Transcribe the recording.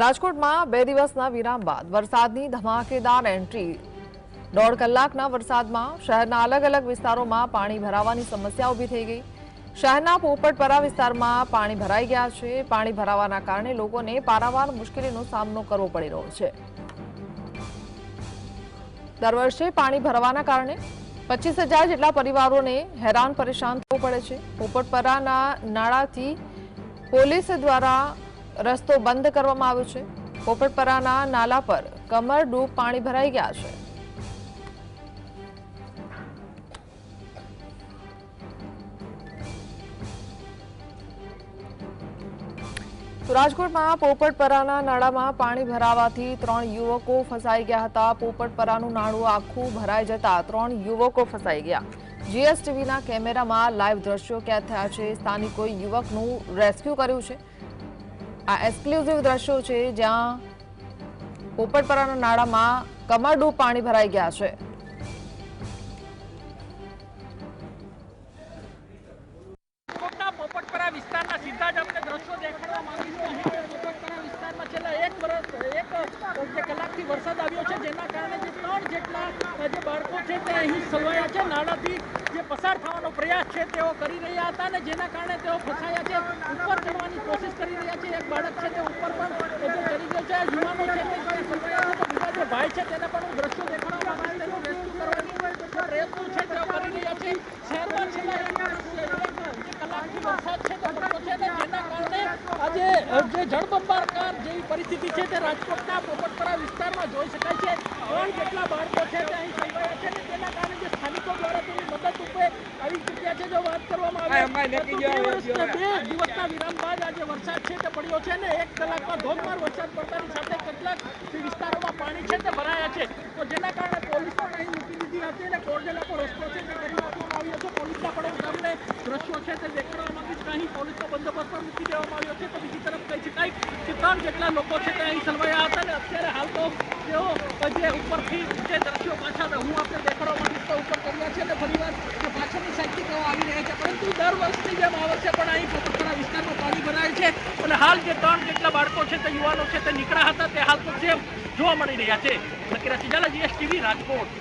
રાજકોટમાં બે દિવસના વિરામ બાદ વરસાદની ધમાકેદાર એન્ટ્રી. દોઢ કલાકના વરસાદમાં શહેરના અલગ અલગ વિસ્તારોમાં પાણી ભરાવાની સમસ્યા ઊભી થઈ ગઈ. શહેરના પોપટપરા વિસ્તારમાં પાણી ભરાઈ ગયા છે. પાણી ભરાવાના કારણે લોકોને પારાવાર મુશ્કેલીનો સામનો કરવો પડી રહ્યો છે. દર વર્ષે પાણી ભરવાના કારણે પચીસ હજાર જેટલા પરિવારોને હેરાન પરેશાન થવું પડે છે. પોપટપરાના નાળાથી પોલીસ દ્વારા રસ્તો બંધ કરવામાં આવ્યો છે. પોપટપરાના નાલા પર કમર ડૂબ પાણી ભરાઈ ગયા છે. રાજકોટમાં પોપટપરાના નાળામાં પાણી ભરાવાથી ત્રણ યુવકો ફસાઈ ગયા હતા. પોપટપરાનું નાળું આખું ભરાઈ જતા ત્રણ યુવકો ફસાઈ ગયા. જીએસટીવીના કેમેરામાં લાઈવ દ્રશ્યો કેદ થયા છે. સ્થાનિકોએ યુવકનું રેસ્ક્યુ કર્યું છે. આ એક્સક્લુઝિવ દ્રશ્યો છે જ્યાં પોપટપરાના નાળામાં કમરડું પાણી ભરાઈ ગયા છે. કલાકથી વરસાદ આવ્યો છે, જેના કારણે ત્રણ જેટલા જે બાળકો છે અહીં સલવાયા છે. નાળાથી જે પસાર થવાનો પ્રયાસ છે, તેઓ કરી રહ્યા હતા અને જેના કારણે તેઓ ફસાયા છે. ઉપર ચડવાની કોશિશ કરી રહ્યા છે એક બાળક છે તે ઉપર પણ એ જે ચડી ગયો છે યુવાનો છે તે જે સલવાયા છે તો બીજા જે ભાઈ છે તેને પણ હું દ્રશ્યો દેખાડવા માંગીશ તેનું રેસ્ક્યુ કરવાની પ્રયત્નો છે તેઓ કરી રહ્યા છે. શહેરમાં છેલ્લા એક કલાકથી વરસાદ છે. તે પડ્યો છે અને જેના કારણે આજે જે જળબંબાકાર જેવી પરિસ્થિતિ છે તે રાજકોટના પોપટપરા વિસ્તારમાં જોઈ શકાય છે. ત્રણ જેટલા બાળકો છે તે અહીં સંકળાયા છે અને તેના કારણે જે સ્થાનિકો દ્વારા તેની મદદ રૂપે આવી ચૂક્યા છે જો વાત કરવામાં આવે તો બે દિવસના વિરામ બાદ આજે વરસાદ છે તે પડ્યો છે ને. એક કલાકમાં ધોધમાર વરસાદ પડતાની સાથે કેટલાક જે વિસ્તારોમાં પાણી છે તે ભરાયા છે તો જેના કારણે પોલીસ પણ અહીં મૂકી દીધી અને રસ્તો છે તે કરી આવ્યો છે. પોલીસના પણ તમને દ્રશ્યો છે તે દેખાડવા માંગીશ અહીં પોલીસનો બંદોબસ્ત પણ મૂકી દેવામાં આવ્યો છે. તો બીજી તરફ કહી શકાય કે ત્રણ જેટલા લોકો છે તે અહીં સલવાયા હતા અને અત્યારે હાલ તો તેઓ જે ઉપરથી જે દ્રશ્યો પાછા હું આપણે દેખાડવા માંગીશ તો ઉપર કર્યા છે. અને ફરીવાર જે પાછળની સાઈડથી તેઓ આવી રહ્યા છે. પરંતુ દર વર્ષની જેમ આ વર્ષે પણ અહીં પોતાના વિસ્તારમાં પાણી ભરાય છે. અને હાલ જે ત્રણ જેટલા બાળકો છે તે યુવાનો છે તે નીકળ્યા હતા. તે હાલ તો જેમ જોવા મળી રહ્યા છે. નકીરા સિજાલા જીએસટીવી રાજકોટ.